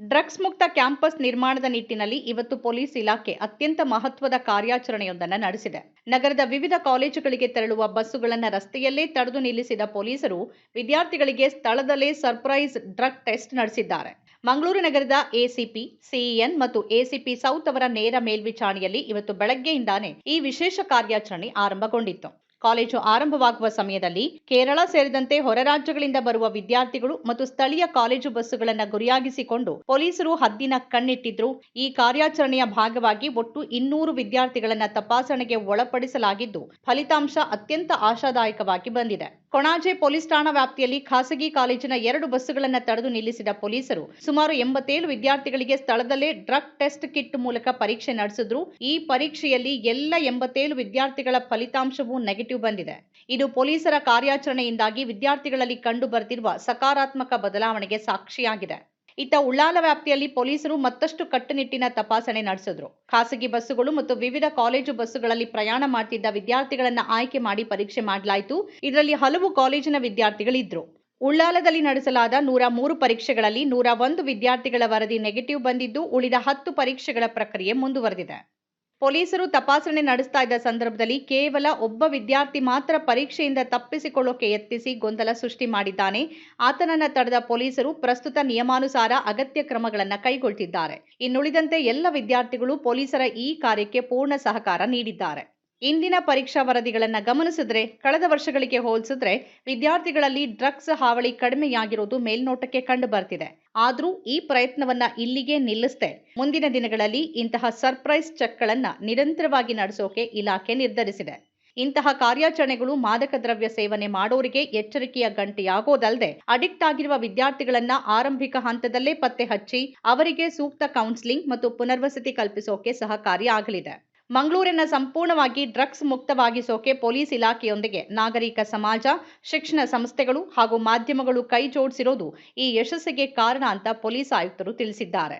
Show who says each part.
Speaker 1: Drugs ಮುಕ್ತ campus ನಿರ್ಮಾಣದ ನಿಟ್ಟಿನಲ್ಲಿ ಇವತ್ತು ಪೊಲೀಸ್ ಇಲಾಖೆ ಅತ್ಯಂತ ಮಹತ್ವದ ಕಾರ್ಯಾಚರಣೆಯೊಂದನ್ನು ನಡೆಸಿದೆ. ನಗರದ ವಿವಿಧ ಕಾಲೇಜುಗಳಿಗೆ ತೆರಳುವ ಬಸ್ಸುಗಳನ್ನು ರಸ್ತೆಯಲ್ಲೇ ತಡೆದು ನಿಲ್ಲಿಸಿದ ಪೊಲೀಸರು ವಿದ್ಯಾರ್ಥಿಗಳಿಗೆ ಸ್ಥಳದಲ್ಲೇ ಸರ್ಪ್ರೈಸ್ ಡ್ರಗ್ ಟೆಸ್ಟ್ ನಡೆಸಿದ್ದಾರೆ. ಮಂಗಳೂರು ನಗರದ ಎಸಿಪಿ, ಸಿಇಎನ್ ಮತ್ತು ಎಸಿಪಿ ಸೌತ್ ಅವರ ನೇರ ಮೇಲ್ವಿಚಾರಣೆಯಲ್ಲಿ ಇವತ್ತು ಬೆಳಗ್ಗೆಯಿಂದಾನೇ ಈ ವಿಶೇಷ ಕಾರ್ಯಾಚರಣೆ ಆರಂಭಗೊಂಡಿತ್ತು. ಕಾಲೇಜು ಆರಂಭವಾಗುವ ಸಮಯದಲ್ಲಿ ಕೇರಳ ಸೇರಿದಂತೆ ಹೊರ ರಾಜ್ಯಗಳಿಂದ ಬರುವ ವಿದ್ಯಾರ್ಥಿಗಳು ಮತ್ತು ಸ್ಥಳೀಯ ಕಾಲೇಜು ಬಸ್ಸುಗಳನ್ನು ಗುರಿಯಾಗಿಸಿಕೊಂಡು ಪೊಲೀಸರು ಹದ್ದಿನ ಕಣ್ಣಿಟ್ಟಿದ್ರು. ಈ ಕಾರ್ಯಾಚರಣೆಯ ಭಾಗವಾಗಿ ಒಟ್ಟು ಇನ್ನೂರು ವಿದ್ಯಾರ್ಥಿಗಳನ್ನ ತಪಾಸಣೆಗೆ ಒಳಪಡಿಸಲಾಗಿದ್ದು, ಫಲಿತಾಂಶ ಅತ್ಯಂತ ಆಶಾದಾಯಕವಾಗಿ ಬಂದಿದೆ. ಕೊಣಾಜೆ ಪೊಲೀಸ್ ಠಾಣಾ ವ್ಯಾಪ್ತಿಯಲ್ಲಿ ಖಾಸಗಿ ಕಾಲೇಜಿನ ಎರಡು ಬಸ್ಸುಗಳನ್ನು ತಡೆದು ನಿಲ್ಲಿಸಿದ ಪೊಲೀಸರು ಸುಮಾರು ಎಂಬತ್ತೇಳು ವಿದ್ಯಾರ್ಥಿಗಳಿಗೆ ಸ್ಥಳದಲ್ಲೇ ಡ್ರಗ್ ಟೆಸ್ಟ್ ಕಿಟ್ ಮೂಲಕ ಪರೀಕ್ಷೆ ನಡೆಸಿದ್ರು. ಈ ಪರೀಕ್ಷೆಯಲ್ಲಿ ಎಲ್ಲ ಎಂಬತ್ತೇಳು ವಿದ್ಯಾರ್ಥಿಗಳ ಫಲಿತಾಂಶವೂ ನೆಗೆಟಿವ್ ಬಂದಿದೆ. ಇದು ಪೊಲೀಸರ ಕಾರ್ಯಾಚರಣೆಯಿಂದಾಗಿ ವಿದ್ಯಾರ್ಥಿಗಳಲ್ಲಿ ಕಂಡು ಬರ್ತಿರುವ ಸಕಾರಾತ್ಮಕ ಬದಲಾವಣೆಗೆ ಸಾಕ್ಷಿಯಾಗಿದೆ. ಇತ್ತ ಉಳ್ಳಾಲ ವ್ಯಾಪ್ತಿಯಲ್ಲಿ ಪೊಲೀಸರು ಮತ್ತಷ್ಟು ಕಟ್ಟುನಿಟ್ಟಿನ ತಪಾಸಣೆ ನಡೆಸಿದ್ರು. ಖಾಸಗಿ ಬಸ್ಸುಗಳು ಮತ್ತು ವಿವಿಧ ಕಾಲೇಜು ಬಸ್ಸುಗಳಲ್ಲಿ ಪ್ರಯಾಣ ಮಾಡ್ತಿದ್ದ ವಿದ್ಯಾರ್ಥಿಗಳನ್ನ ಆಯ್ಕೆ ಮಾಡಿ ಪರೀಕ್ಷೆ ಮಾಡಲಾಯಿತು. ಇದರಲ್ಲಿ ಹಲವು ಕಾಲೇಜಿನ ವಿದ್ಯಾರ್ಥಿಗಳಿದ್ರು. ಉಳ್ಳಾಲದಲ್ಲಿ ನಡೆಸಲಾದ ನೂರ ಮೂರು ಪರೀಕ್ಷೆಗಳಲ್ಲಿ ನೂರ ಒಂದು ವಿದ್ಯಾರ್ಥಿಗಳ ವರದಿ ನೆಗೆಟಿವ್ ಬಂದಿದ್ದು, ಉಳಿದ ಹತ್ತು ಪರೀಕ್ಷೆಗಳ ಪ್ರಕ್ರಿಯೆ ಮುಂದುವರೆದಿದೆ. ಪೊಲೀಸರು ತಪಾಸಣೆ ನಡೆಸ್ತಾ ಇದ್ದ ಸಂದರ್ಭದಲ್ಲಿ ಕೇವಲ ಒಬ್ಬ ವಿದ್ಯಾರ್ಥಿ ಮಾತ್ರ ಪರೀಕ್ಷೆಯಿಂದ ತಪ್ಪಿಸಿಕೊಳ್ಳೋಕೆ ಯತ್ನಿಸಿ ಗೊಂದಲ ಸೃಷ್ಟಿ ಮಾಡಿದ್ದಾನೆ. ಆತನನ್ನ ತಡೆದ ಪೊಲೀಸರು ಪ್ರಸ್ತುತ ನಿಯಮಾನುಸಾರ ಅಗತ್ಯ ಕ್ರಮಗಳನ್ನು ಕೈಗೊಳ್ತಿದ್ದಾರೆ. ಇನ್ನುಳಿದಂತೆ ಎಲ್ಲ ವಿದ್ಯಾರ್ಥಿಗಳು ಪೊಲೀಸರ ಈ ಕಾರ್ಯಕ್ಕೆ ಪೂರ್ಣ ಸಹಕಾರ ನೀಡಿದ್ದಾರೆ. ಇಂದಿನ ಪರೀಕ್ಷಾ ವರದಿಗಳನ್ನು ಗಮನಿಸಿದ್ರೆ, ಕಳೆದ ವರ್ಷಗಳಿಗೆ ಹೋಲಿಸಿದ್ರೆ ವಿದ್ಯಾರ್ಥಿಗಳಲ್ಲಿ ಡ್ರಗ್ಸ್ ಹಾವಳಿ ಕಡಿಮೆಯಾಗಿರುವುದು ಮೇಲ್ನೋಟಕ್ಕೆ ಕಂಡು ಬರ್ತಿದೆ ಆದರೂ ಈ ಪ್ರಯತ್ನವನ್ನ ಇಲ್ಲಿಗೆ ನಿಲ್ಲಿಸದೆ. ಮುಂದಿನ ದಿನಗಳಲ್ಲಿ ಇಂತಹ ಸರ್ಪ್ರೈಸ್ ಚೆಕ್ಗಳನ್ನ ನಿರಂತರವಾಗಿ ನಡೆಸೋಕೆ ಇಲಾಖೆ ನಿರ್ಧರಿಸಿದೆ. ಇಂತಹ ಕಾರ್ಯಾಚರಣೆಗಳು ಮಾದಕ ದ್ರವ್ಯ ಸೇವನೆ ಮಾಡೋರಿಗೆ ಎಚ್ಚರಿಕೆಯ ಗಂಟೆಯಾಗೋದಲ್ಲದೆ ಅಡಿಕ್ಟ್ ಆಗಿರುವ ವಿದ್ಯಾರ್ಥಿಗಳನ್ನ ಆರಂಭಿಕ ಹಂತದಲ್ಲೇ ಪತ್ತೆ ಹಚ್ಚಿ, ಅವರಿಗೆ ಸೂಕ್ತ ಕೌನ್ಸಿಲಿಂಗ್ ಮತ್ತು ಪುನರ್ವಸತಿ ಕಲ್ಪಿಸೋಕೆ ಸಹಕಾರಿಯಾಗಲಿದೆ. ಮಂಗಳೂರನ್ನು ಸಂಪೂರ್ಣವಾಗಿ ಡ್ರಗ್ಸ್ ಮುಕ್ತವಾಗಿಸೋಕೆ ಪೊಲೀಸ್ ಇಲಾಖೆಯೊಂದಿಗೆ ನಾಗರಿಕ ಸಮಾಜ, ಶಿಕ್ಷಣ ಸಂಸ್ಥೆಗಳು ಹಾಗೂ ಮಾಧ್ಯಮಗಳು ಕೈ ಜೋಡಿಸಿರೋದು ಈ ಯಶಸ್ಸಿಗೆ ಕಾರಣ ಅಂತ ಪೊಲೀಸ್ ಆಯುಕ್ತರು ತಿಳಿಸಿದ್ದಾರೆ.